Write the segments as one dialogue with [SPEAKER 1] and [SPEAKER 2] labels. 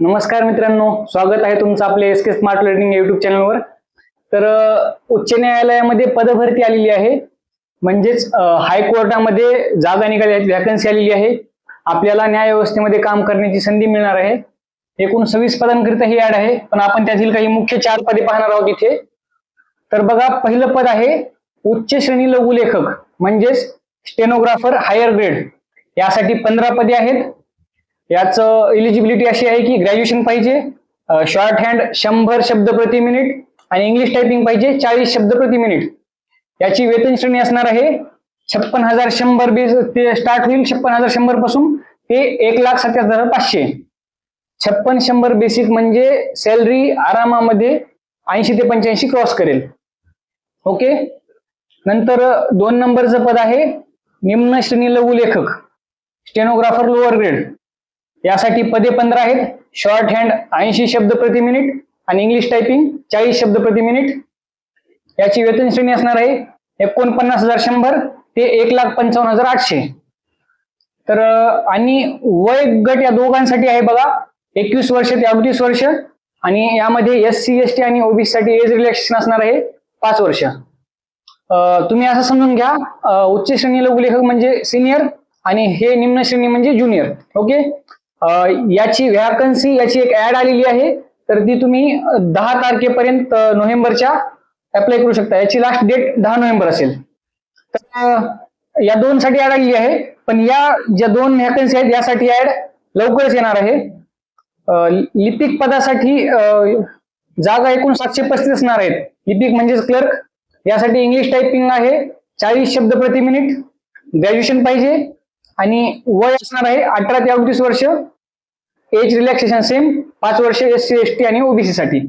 [SPEAKER 1] नमस्कार मित्रांनो स्वागत आहे तुमचं आपल्या S K smart learning YouTube चॅनलवर तर उच्च न्यायालयामध्ये पदभरती आलेली आहे. म्हणजेच हायकोर्टामध्ये जागा निघाली आहेत व्हॅकन्सी आलेली आहे. आपल्याला न्याय व्यवस्थेमध्ये काम करण्याची संधी मिळणार आहे. एकूण सव्वीस पदांकरिता ही ऍड आहे पण आपण त्यातील काही मुख्य चार पदे पाहणार आहोत इथे. तर बघा पहिलं पद आहे उच्च श्रेणी लघुलेखक म्हणजेच स्टेनोग्राफर हायर ग्रेड यासाठी पंधरा पदे आहेत. याचं इलिजिबिलिटी अशी आहे की ग्रॅज्युएशन पाहिजे शॉर्ट हँड शंभर शब्द प्रति मिनिट आणि इंग्लिश टायपिंग पाहिजे चाळीस शब्द प्रति मिनिट याची वेतन श्रेणी असणार आहे छप्पन हजार शंभर बेस ते स्टार्ट होईल छप्पन हजार शंभरपासून ते एक लाख सत्तर हजार पाचशे. छप्पन शंभर बेसिक म्हणजे सॅलरी आरामामध्ये ऐंशी ते पंच्याऐंशी क्रॉस करेल. ओके नंतर दोन नंबरचं पद आहे निम्न श्रेणी लघु लेखक स्टेनोग्राफर लोअर ग्रेड यासाठी पदे पंधरा आहेत. शॉर्ट हँड ऐंशी शब्द प्रति मिनिट आणि इंग्लिश टायपिंग चाळीस शब्द प्रति मिनिट याची वेतन श्रेणी असणार आहे एकोणपन्नास हजार शंभर ते एक लाख पंचावन्न हजार आठशे. तर आणि वय गट या दोघांसाठी आहे बघा. एकवीस वर्ष ते अडतीस वर्ष. आणि यामध्ये एस सी एस टी आणि ओबीसी साठी एज रिलॅक्सेशन असणार आहे पाच वर्ष. तुम्ही असं समजून घ्या. उच्च श्रेणी लघुलेखक म्हणजे सिनियर आणि हे निम्न श्रेणी म्हणजे ज्युनियर ओके याची व्हॅकन्सी याची एक ऍड आलेली आहे. तर ती तुम्ही दहा तारखेपर्यंत नोव्हेंबरच्या अप्लाय करू शकता. याची लास्ट डेट दहा नोव्हेंबर असेल. तर या दोन साठी ऍड आलेली आहे. पण या ज्या दोन व्हॅकन्सी आहेत यासाठी ऍड लवकरच येणार आहे. लिपिक पदासाठी जागा एकूण सातशे पस्तीस असणार आहेत. लिपिक म्हणजेच क्लर्क यासाठी इंग्लिश टायपिंग आहे. चाळीस शब्द प्रति मिनिट ग्रॅज्युएशन पाहिजे. आणि वय असणार आहे अठरा ते अडतीस वर्ष. एज रिलॅक्सेशन सेम पाच वर्ष एस सी एस टी आणि ओबीसी साठी.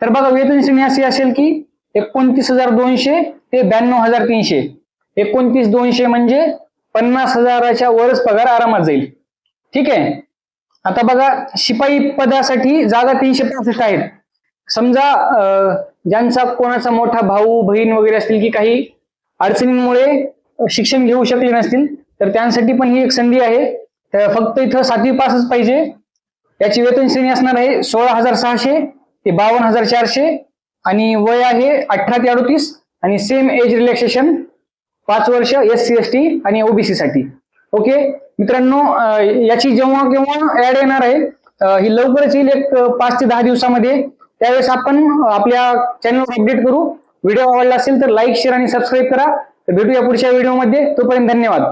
[SPEAKER 1] तर बघा वेतन श्रेणी अशी असेल की एकोणतीस हजार दोनशे ते ब्याण्णव हजार तीनशे. एकोणतीस दोनशे म्हणजे पन्नास हजाराच्या वरच पगार आरामात जाईल. ठीक आहे? आता बघा शिपाई पदासाठी जागा तीनशे पासष्ट आहेत. समजा ज्यांचा कोणाचा मोठा भाऊ बहीण वगैरे असतील की काही अडचणींमुळे शिक्षण घेऊ शकले नसतील तर त्यांसाठी पण ही एक संधी आहे. फक्त इथं सातवी पासच पाहिजे. याची वेतन श्रेणी असणार आहे सोळा हजार सहाशे ते बावन्न हजार चारशे आणि वय आहे अठरा ते अडतीस आणि सेम एज रिलॅक्सेशन पाच वर्ष एस सी एस टी आणि ओबीसी साठी. ओके मित्रांनो याची जेव्हा केव्हा ऍड येणार आहे ही लवकरच येईल एक पाच ते दहा दिवसामध्ये. त्यावेळेस आपण आपल्या चॅनलवर अपडेट करू. व्हिडिओ आवडला असेल तर लाईक शेअर आणि सबस्क्राईब करा. भेटूया पुढच्या व्हिडिओमध्ये तोपर्यंत धन्यवाद.